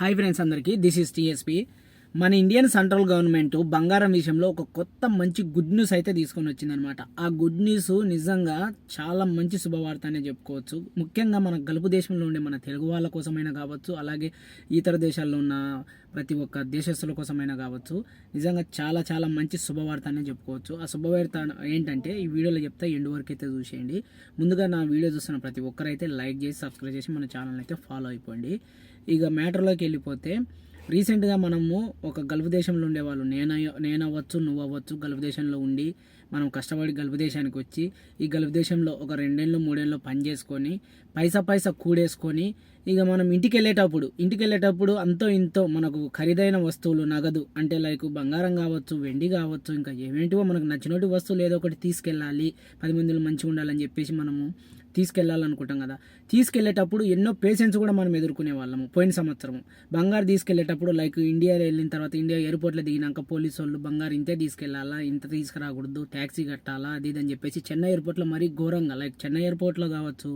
Hi friends అందరికీ. This is TSP మన Indian central government బంగారం విషయంలో ఒక కొత్త మంచి గుడ్ న్యూస్ అయితే తీసుకొని వచ్చిందనమాట ఆ గుడ్ న్యూస్ నిజంగా చాలా మంచి శుభవార్త అనే చెప్పుకోవచ్చు. ముఖ్యంగా మన గలుపు దేశంలో ఉండే మన తెలుగు వాళ్ళ కోసమైనా కావచ్చు అలాగే ఇతర దేశాల్లో ఉన్న ప్రతి ఒక్క దేశస్తుల కోసమైనా కావచ్చు నిజంగా చాలా చాలా మంచి శుభవార్త అనే చెప్పుకోవచ్చు. ఆ శుభవార్త ఏంటంటే ఈ వీడియోలో చెప్తే ఎండు వరకు అయితే చూసేయండి. ముందుగా నా వీడియో చూస్తున్న ప్రతి ఒక్కరైతే లైక్ చేసి సబ్స్క్రైబ్ చేసి మన ఛానల్ అయితే ఫాలో అయిపోండి. ఇక మ్యాటర్లోకి వెళ్ళిపోతే రీసెంట్గా మనము ఒక గల్ఫ్ దేశంలో ఉండేవాళ్ళు నేను నేను అవ్వచ్చు నువ్వు అవ్వచ్చు గల్ఫ్ దేశంలో ఉండి మనం కష్టపడి గల్ఫ్ దేశానికి వచ్చి ఈ గల్ఫ్ దేశంలో ఒక రెండేళ్ళు మూడేళ్ళు పని చేసుకొని పైసా పైసా కూడేసుకొని ఇక మనం ఇంటికి వెళ్ళేటప్పుడు ఇంటికి వెళ్ళేటప్పుడు అంతో ఇంతో మనకు ఖరీదైన వస్తువులు నగదు అంటే లైక్ బంగారం కావచ్చు వెండి కావచ్చు ఇంకా ఏమేంటివో మనకు నచ్చినట్టు వస్తువులు ఏదో ఒకటి తీసుకెళ్ళాలి పది మందిలో మంచిగా ఉండాలని చెప్పేసి మనము తీసుకెళ్ళాలనుకుంటాం కదా. తీసుకెళ్ళేటప్పుడు ఎన్నో పేషెంట్స్ కూడా మనం ఎదుర్కొనే వాళ్ళము పోయిన సంవత్సరం బంగారు తీసుకెళ్ళేటప్పుడు లైక్ ఇండియా వెళ్ళిన తర్వాత ఇండియా ఎయిర్పోర్ట్లో దిగినాక పోలీసు వాళ్ళు బంగారు ఇంతే తీసుకెళ్ళాలా ఇంత తీసుకురాకూడదు ట్యాక్సీ కట్టాలా? అది ఇది అని చెప్పేసి చెన్నై ఎయిర్పోర్ట్లో మరీ ఘోరంగా లైక్ చెన్నై ఎయిర్పోర్ట్లో కావచ్చు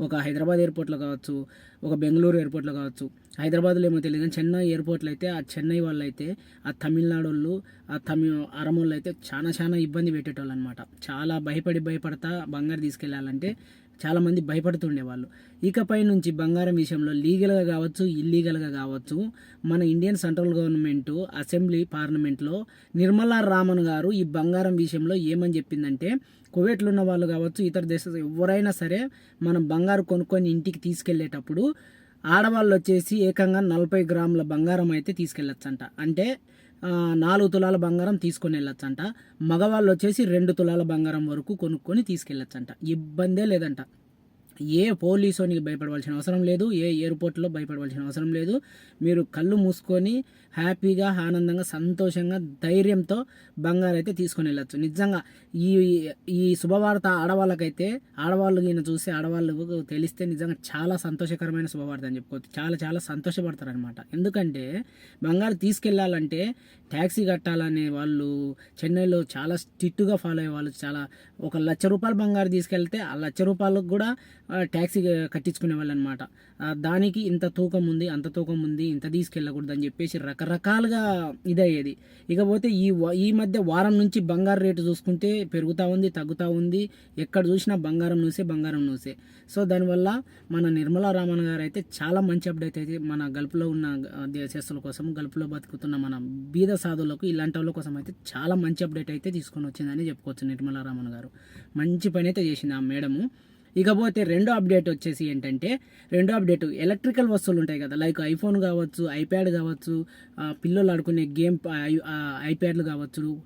ఒక హైదరాబాద్ ఎయిర్పోర్ట్లో కావచ్చు ఒక బెంగళూరు ఎయిర్పోర్ట్లో కావచ్చు. హైదరాబాద్లో ఏమో తెలియదు కానీ చెన్నై ఎయిర్పోర్ట్లో అయితే ఆ చెన్నై వాళ్ళు అయితే ఆ తమిళనాడు వాళ్ళు ఆ తమిళ అరమోళ్ళు అయితే చాలా చాలా ఇబ్బంది పెట్టేటోళ్ళు అనమాట చాలా భయపడి భయపడతా బంగారు తీసుకెళ్ళాలంటే చాలామంది భయపడుతుండే వాళ్ళు. ఇకపై నుంచి బంగారం విషయంలో లీగల్గా కావచ్చు ఇల్లీగల్గా కావచ్చు మన ఇండియన్ సెంట్రల్ గవర్నమెంట్ అసెంబ్లీ పార్లమెంట్లో నిర్మలా రామన్ గారు ఈ బంగారం విషయంలో ఏమని చెప్పిందంటే కువైట్లో ఉన్న వాళ్ళు కావచ్చు ఇతర దేశ ఎవరైనా సరే మనం బంగారు కొనుక్కొని ఇంటికి తీసుకెళ్ళేటప్పుడు ఆడవాళ్ళు వచ్చేసి ఏకంగా నలభై గ్రాముల బంగారం అయితే తీసుకెళ్ళొచ్చంట. అంటే నాలుగు తులాల బంగారం తీసుకొని వెళ్ళొచ్చంట. మగవాళ్ళు వచ్చేసి రెండు తులాల బంగారం వరకు కొనుక్కొని తీసుకెళ్ళొచ్చంట. ఇబ్బందే లేదంట. ఏ పోలీసోనికి భయపడవలసిన అవసరం లేదు ఏ ఎయిర్పోర్ట్లో భయపడవలసిన అవసరం లేదు. మీరు కళ్ళు మూసుకొని హ్యాపీగా ఆనందంగా సంతోషంగా ధైర్యంతో బంగారు అయితే తీసుకొని వెళ్ళచ్చు. నిజంగా ఈ ఈ శుభవార్త ఆడవాళ్ళకైతే ఆడవాళ్ళు ఈయన చూసి ఆడవాళ్ళకు తెలిస్తే నిజంగా చాలా సంతోషకరమైన శుభవార్త అని చెప్పుకోవచ్చు. చాలా చాలా సంతోషపడతారనమాట ఎందుకంటే బంగారు తీసుకెళ్ళాలంటే ట్యాక్సీ కట్టాలనే వాళ్ళు చెన్నైలో చాలా స్ట్రిక్ట్గా ఫాలో అయ్యే వాళ్ళు చాలా ఒక లక్ష రూపాయలు బంగారు తీసుకెళ్తే ఆ లక్ష రూపాయలకు కూడా ట్యాక్సీ కట్టించుకునే వాళ్ళు అనమాట దానికి ఇంత తూకం ఉంది అంత తూకం ఉంది ఇంత తీసుకెళ్ళకూడదు అని చెప్పేసి రకరకాలుగా ఇదయ్యేది. ఇకపోతే ఈ ఈ మధ్య వారం నుంచి బంగారు రేటు చూసుకుంటే పెరుగుతూ ఉంది తగ్గుతూ ఉంది. ఎక్కడ చూసినా బంగారం నూసే బంగారం నూసే. సో దానివల్ల మన నిర్మలా రామన్ గారు అయితే చాలా మంచి అప్డేట్ అయితే మన గల్ఫ్లో ఉన్న దేశస్తుల కోసం గల్ఫ్లో బతుకుతున్న మన బీద సాధువులకు ఇలాంటి వాళ్ళ కోసం అయితే చాలా మంచి అప్డేట్ అయితే తీసుకొని వచ్చిందని చెప్పుకోవచ్చు నిర్మలా రామన్ గారు. మంచి పని అయితే చేసింది ఆ మేడము. ఇకపోతే రెండో అప్డేట్ వచ్చేసి ఏంటంటే రెండో అప్డేట్ ఎలక్ట్రికల్ వస్తువులు ఉంటాయి కదా లైక్ ఐఫోన్ కావచ్చు ఐప్యాడ్ కావచ్చు పిల్లలు ఆడుకునే గేమ్ ఐ- ఐప్యాడ్లు కావచ్చు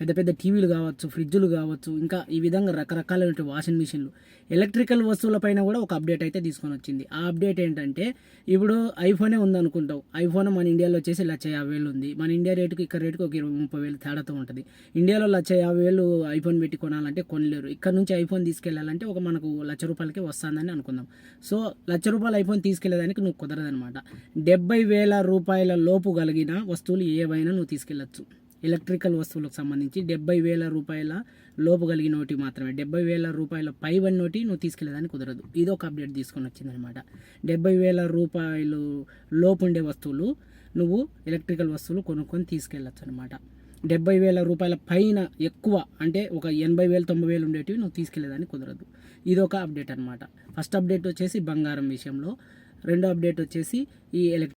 పెద్ద పెద్ద టీవీలు కావచ్చు ఫ్రిడ్జ్లు కావచ్చు ఇంకా ఈ విధంగా రకరకాలైన వాషింగ్ మిషన్లు. ఎలక్ట్రికల్ వస్తువులపైన కూడా ఒక అప్డేట్ అయితే తీసుకొని వచ్చింది. ఆ అప్డేట్ ఏంటంటే ఇప్పుడు ఐఫోనే ఉందనుకుంటావు. ఐఫోన్ మన ఇండియాలో వచ్చేసి లక్ష యాభై వేలు ఉంది. మన ఇండియా రేటుకి ఇక్కడ రేటుకి ఒక ఇరవై ముప్పై వేలు తేడాతో ఉంటుంది. ఇండియాలో లక్ష యాభై వేలు ఐఫోన్ పెట్టి కొనాలంటే కొనలేరు. ఇక్కడ నుంచి ఐఫోన్ తీసుకెళ్ళాలంటే ఒక మనకు లక్ష రూపాయలకి వస్తుందని అనుకుందాం. సో లక్ష రూపాయలు ఐఫోన్ తీసుకెళ్ళేదానికి నువ్వు కుదరదనమాట డెబ్బై వేల రూపాయల లోపు కలిగిన వస్తువులు ఏవైనా నువ్వు తీసుకెళ్ళచ్చు. ఎలక్ట్రికల్ వస్తువులకు సంబంధించి డెబ్బై వేల రూపాయల లోపు కలిగిన నోటి మాత్రమే. డెబ్బై వేల రూపాయల పైబడి నోటి నువ్వు తీసుకెళ్ళేదానికి కుదరదు. ఇది ఒక అప్డేట్ తీసుకొని వచ్చిందనమాట డెబ్బై వేల రూపాయలు లోపు ఉండే వస్తువులు నువ్వు ఎలక్ట్రికల్ వస్తువులు కొనుక్కొని తీసుకెళ్ళచ్చు అనమాట డెబ్బై వేల రూపాయల పైన ఎక్కువ అంటే ఒక ఎనభై వేలు తొంభై వేలు ఉండేటివి నువ్వు తీసుకెళ్ళేదాన్ని కుదరదు. ఇది ఒక అప్డేట్ అనమాట ఫస్ట్ అప్డేట్ వచ్చేసి బంగారం విషయంలో. రెండో అప్డేట్ వచ్చేసి ఈ ఎలక్ట్రిక్